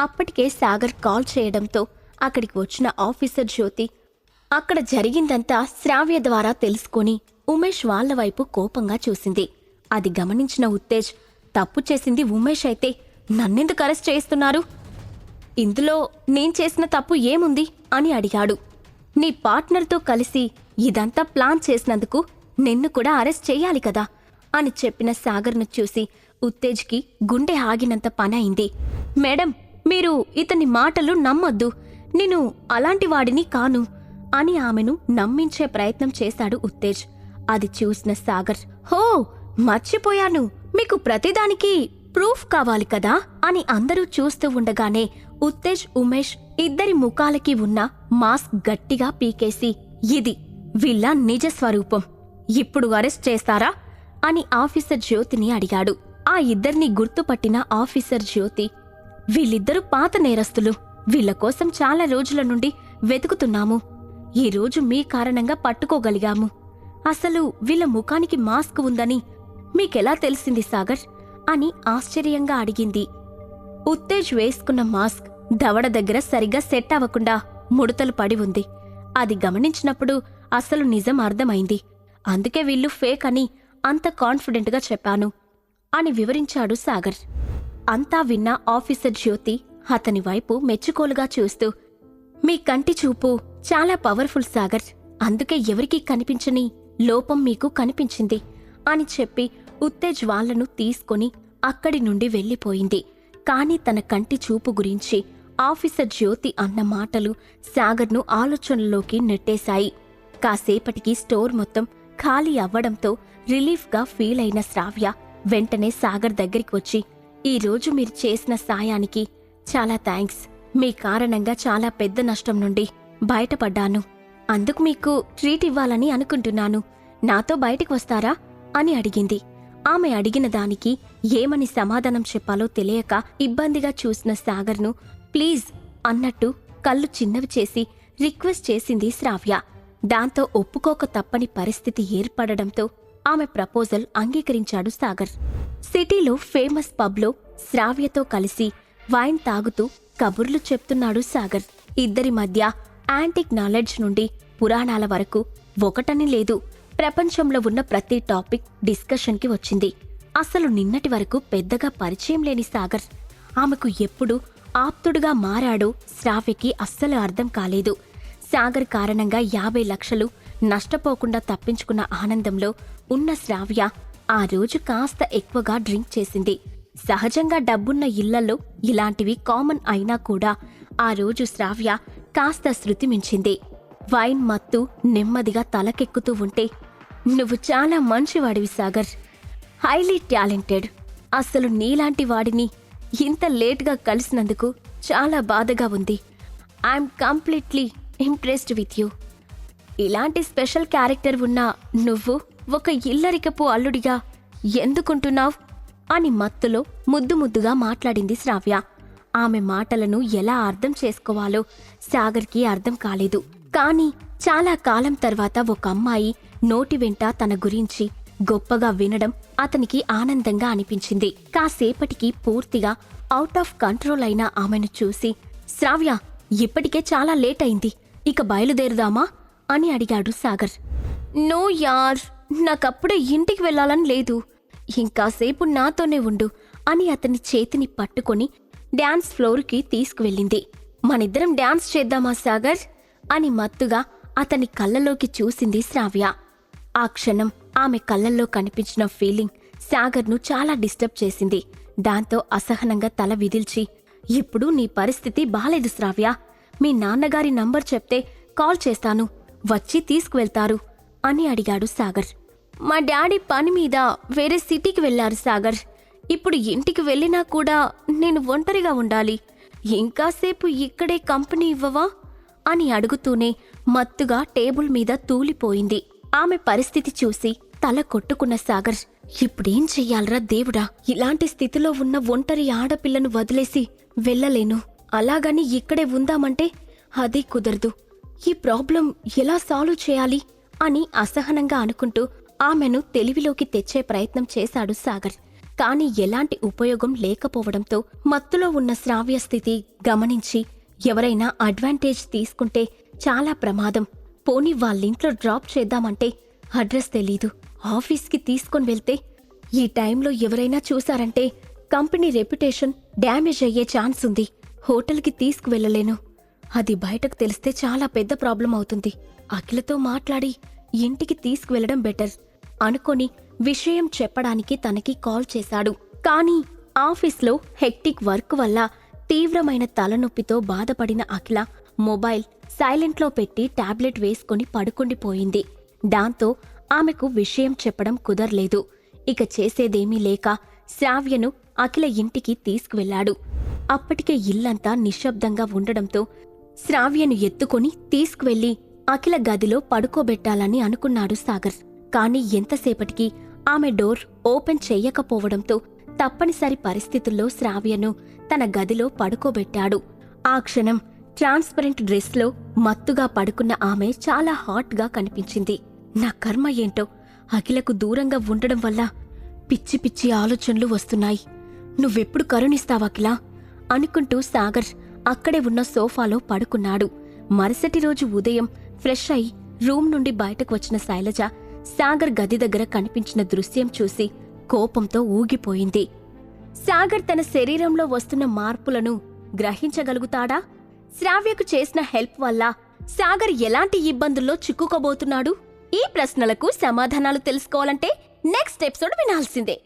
అప్పటికే సాగర్ కాల్ చేయడంతో అక్కడికి వచ్చిన ఆఫీసర్ జ్యోతి అక్కడ జరిగిందంతా శ్రావ్య ద్వారా తెలుసుకొని ఉమేష్ వాళ్ళ వైపు కోపంగా చూసింది. అది గమనించిన ఉత్తేజ్ తప్పు చేసింది ఉమేష్ అయితే నన్నెందుకు అరెస్ట్ చేస్తున్నారు ఇందులో నేను చేసిన తప్పు ఏముంది? అని అడిగాడు. నీ పార్ట్నర్తో కలిసి ఇదంతా ప్లాన్ చేసినందుకు నిన్ను కూడా అరెస్ట్ చేయాలి కదా? అని చెప్పిన సాగర్ను చూసి ఉత్తేజ్కి గుండె ఆగినంత పనయింది. మేడం మీరు ఇతని మాటలు నమ్మొద్దు. నేను అలాంటి వాడిని కాను అని ఆమెను నమ్మించే ప్రయత్నం చేశాడు ఉత్తేజ్. అది చూసిన సాగర్ హో మర్చిపోయాను. మీకు ప్రతిదానికి ప్రూఫ్ కావాలి కదా? అని అందరూ చూస్తూ ఉండగానే ఉత్తేజ్ ఉమేష్ ఇద్దరి ముఖాలకి ఉన్న మాస్క్ గట్టిగా పీకేసి ఇది వీళ్ళ నిజ స్వరూపం. ఇప్పుడు అరెస్ట్ చేస్తారా? అని ఆఫీసర్ జ్యోతిని అడిగాడు. ఆ ఇద్దరిని గుర్తుపట్టిన ఆఫీసర్ జ్యోతి వీళ్ళిద్దరూ పాత నేరస్తులు. వీళ్ళ కోసం చాలా రోజుల నుండి వెతుకుతున్నాము. ఈ రోజు మీ కారణంగా పట్టుకోగలిగాము. అసలు వీళ్ళ ముఖానికి మాస్క్ ఉందని మీకెలా తెలిసింది సాగర్? అని ఆశ్చర్యంగా అడిగింది. ఉత్తేజ్ వేసుకున్న మాస్క్ దవడ దగ్గర సరిగ్గా సెట్ అవ్వకుండా ముడతలు పడి ఉంది. అది గమనించినప్పుడు అసలు నిజం అర్థమైంది. అందుకే వీళ్ళు ఫేక్ అని అంత కాన్ఫిడెంట్గా చెప్పాను. అని వివరించాడు సాగర్. అంతా విన్న ఆఫీసర్ జ్యోతి అతని వైపు మెచ్చుకోలుగా చూస్తూ మీ కంటి చూపు చాలా పవర్ఫుల్ సాగర్. అందుకే ఎవరికీ కనిపించని లోపం మీకు కనిపించింది అని చెప్పి ఉత్తేజ్ వాళ్ళను తీసుకొని అక్కడి నుండి వెళ్ళిపోయింది. కాని తన కంటి చూపు గురించి ఆఫీసర్ జ్యోతి అన్న మాటలు సాగర్ను ఆలోచనలోకి నెట్టేశాయి. కాసేపటికి స్టోర్ మొత్తం ఖాళీ అవ్వడంతో రిలీఫ్గా ఫీల్ అయిన శ్రావ్య వెంటనే సాగర్ దగ్గరికి వచ్చి ఈ రోజు మీరు చేసిన సాయానికి చాలా థ్యాంక్స్ మీ కారణంగా చాలా పెద్ద నష్టం నుండి బయటపడ్డాను. అందుకు మీకు ట్రీట్ ఇవ్వాలని అనుకుంటున్నాను. నాతో బయటికి వస్తారా? అని అడిగింది. ఆమె అడిగిన దానికి ఏమని సమాధానం చెప్పాలో తెలియక ఇబ్బందిగా చూసిన సాగర్ను ప్లీజ్ అన్నట్టు కళ్ళు చిన్నవి చేసి రిక్వెస్ట్ చేసింది శ్రావ్య. దాంతో ఒప్పుకోక తప్పని పరిస్థితి ఏర్పడడంతో ఆమె ప్రపోజల్ అంగీకరించాడు సాగర్. సిటీలో ఫేమస్ పబ్లో శ్రావ్యతో కలిసి వైన్ తాగుతూ కబుర్లు చెప్తున్నాడు సాగర్. ఇద్దరి మధ్య యాంటిక్ నాలెడ్జ్ నుండి పురాణాల వరకు ఒకటని లేదు. ప్రపంచంలో ఉన్న ప్రతి టాపిక్ డిస్కషన్కి వచ్చింది. అసలు నిన్నటి వరకు పెద్దగా పరిచయం లేని సాగర్ ఆమెకు ఎప్పుడు ఆప్తుడుగా మారాడో శ్రావ్యకి అస్సలు అర్థం కాలేదు. సాగర్ కారణంగా యాభై లక్షలు నష్టపోకుండా తప్పించుకున్న ఆనందంలో ఉన్న శ్రావ్య ఆ రోజు కాస్త ఎక్కువగా డ్రింక్ చేసింది. సహజంగా డబ్బున్న ఇళ్ళలో ఇలాంటివి కామన్ అయినా కూడా ఆ రోజు శ్రావ్య కాస్త శృతి మించింది. వైన్ మత్తు నెమ్మదిగా తలకెక్కుతూ ఉంటే నువ్వు చాలా మంచివాడివి సాగర్. Highly talented. అసలు నీలాంటి వాడిని ఇంత లేట్గా కలిసినందుకు చాలా బాధగా ఉంది. I'm completely impressed with you. ఇలాంటి స్పెషల్ క్యారెక్టర్ ఉన్న నువ్వు ఒక ఇల్లరికపు అల్లుడిగా ఎందుకుంటున్నావ్? అని మత్తులో ముద్దు ముద్దుగా మాట్లాడింది శ్రావ్య. ఆమె మాటలను ఎలా అర్థం చేసుకోవాలో సాగర్కి అర్థం కాలేదు. కాని చాలా కాలం తర్వాత ఒక అమ్మాయి నోటి వెంట తన గురించి గొప్పగా వినడం అతనికి ఆనందంగా అనిపించింది. కాసేపటికి పూర్తిగా అవుట్ ఆఫ్ కంట్రోల్ అయిన ఆమెను చూసి శ్రావ్య ఇప్పటికే చాలా లేట్ అయింది. ఇక బయలుదేరుదామా? అని అడిగాడు సాగర్. నో యార్ నాకప్పుడే ఇంటికి వెళ్ళాలని లేదు. ఇంకాసేపు నాతోనే ఉండు అని అతని చేతిని పట్టుకొని డ్యాన్స్ ఫ్లోర్కి తీసుకువెళ్ళింది. మనిద్దరం డ్యాన్స్ చేద్దామా సాగర్? అని మత్తుగా అతని కళ్ళలోకి చూసింది శ్రావ్య. ఆ క్షణం ఆమె కళ్ళల్లో కనిపించిన ఫీలింగ్ సాగర్ను చాలా డిస్టర్బ్ చేసింది. దాంతో అసహనంగా తల విదిల్చి ఇప్పుడు నీ పరిస్థితి బాలేదు శ్రావ్య. మీ నాన్నగారి నంబర్ చెప్తే కాల్ చేస్తాను. వచ్చి తీసుకువెళ్తారు అని అడిగాడు సాగర్. మా డాడీ పని మీద వేరే సిటీకి వెళ్ళారు సాగర్. ఇప్పుడు ఇంటికి వెళ్ళినా కూడా నేను ఒంటరిగా ఉండాలి. ఇంకాసేపు ఇక్కడే కంపెనీ ఇవ్వవా? అని అడుగుతూనే మత్తుగా టేబుల్ మీద తూలిపోయింది. ఆమె పరిస్థితి చూసి తల కొట్టుకున్న సాగర్ ఇప్పుడేం చెయ్యాలరా దేవుడా? ఇలాంటి స్థితిలో ఉన్న ఒంటరి ఆడపిల్లను వదిలేసి వెళ్ళలేను. అలాగని ఇక్కడే ఉందామంటే అది కుదరదు. ఈ ప్రాబ్లం ఎలా సాల్వ్ చేయాలి అని అసహనంగా అనుకుంటూ ఆమెను తెలివిలోకి తెచ్చే ప్రయత్నం చేశాడు సాగర్. కాని ఎలాంటి ఉపయోగం లేకపోవడంతో మత్తులో ఉన్న శ్రావ్య స్థితి గమనించి ఎవరైనా అడ్వాంటేజ్ తీసుకుంటే చాలా ప్రమాదం. పోనీ వాళ్ళింట్లో డ్రాప్ చేద్దామంటే అడ్రస్ తెలీదు. ఆఫీస్కి తీసుకొని వెళ్తే ఈ టైంలో ఎవరైనా చూశారంటే కంపెనీ రెప్యుటేషన్ డ్యామేజ్ అయ్యే ఛాన్స్ ఉంది. హోటల్కి తీసుకువెళ్ళలేను. అది బయటకు తెలిస్తే చాలా పెద్ద ప్రాబ్లం అవుతుంది. అఖిలతో మాట్లాడి ఇంటికి తీసుకువెళ్ళడం బెటర్. అనుకొని విషయం చెప్పడానికి తనకి కాల్ చేశాడు. కానీ ఆఫీస్లో హెక్టిక్ వర్క్ వల్ల తీవ్రమైన తలనొప్పితో బాధపడిన అఖిల మొబైల్ సైలెంట్లో పెట్టి టాబ్లెట్ వేసుకుని పడుకుండిపోయింది. దాంతో ఆమెకు విషయం చెప్పడం కుదర్లేదు. ఇక చేసేదేమీ లేక శ్రావ్యను అఖిల ఇంటికి తీసుకువెళ్ళాడు అప్పటికే ఇల్లంతా నిశ్శబ్దంగా ఉండడంతో శ్రావ్యను ఎత్తుకొని తీసుకువెళ్ళి అఖిల గదిలో పడుకోబెట్టాలని అనుకున్నాడు సాగర్. కాని ఎంతసేపటికి ఆమె డోర్ ఓపెన్ చెయ్యకపోవడంతో తప్పనిసరి పరిస్థితుల్లో శ్రావ్యను తన గదిలో పడుకోబెట్టాడు. ఆ క్షణం ట్రాన్స్పరెంట్ డ్రెస్లో మత్తుగా పడుకున్న ఆమె చాలా హాట్గా కనిపించింది. నా కర్మ ఏంటో? అఖిలకు దూరంగా ఉండడం వల్ల పిచ్చి పిచ్చి ఆలోచనలు వస్తున్నాయి. నువ్వెప్పుడు కరుణిస్తావకిలా అనుకుంటూ సాగర్ అక్కడే ఉన్న సోఫాలో పడుకున్నాడు. మరుసటి రోజు ఉదయం ఫ్రెష్ అయి రూమ్ నుండి బయటకు వచ్చిన శైలజ సాగర్ గది దగ్గర కనిపించిన దృశ్యం చూసి కోపంతో ఊగిపోయింది. సాగర్ తన శరీరంలో వస్తున్న మార్పులను గ్రహించగలుగుతాడా? శ్రావ్యకు చేసిన హెల్ప్ వల్ల సాగర్ ఎలాంటి ఇబ్బందుల్లో చిక్కుకోబోతున్నాడు? ఈ ప్రశ్నలకు సమాధానాలు తెలుసుకోవాలంటే నెక్స్ట్ ఎపిసోడ్ వినాల్సిందే.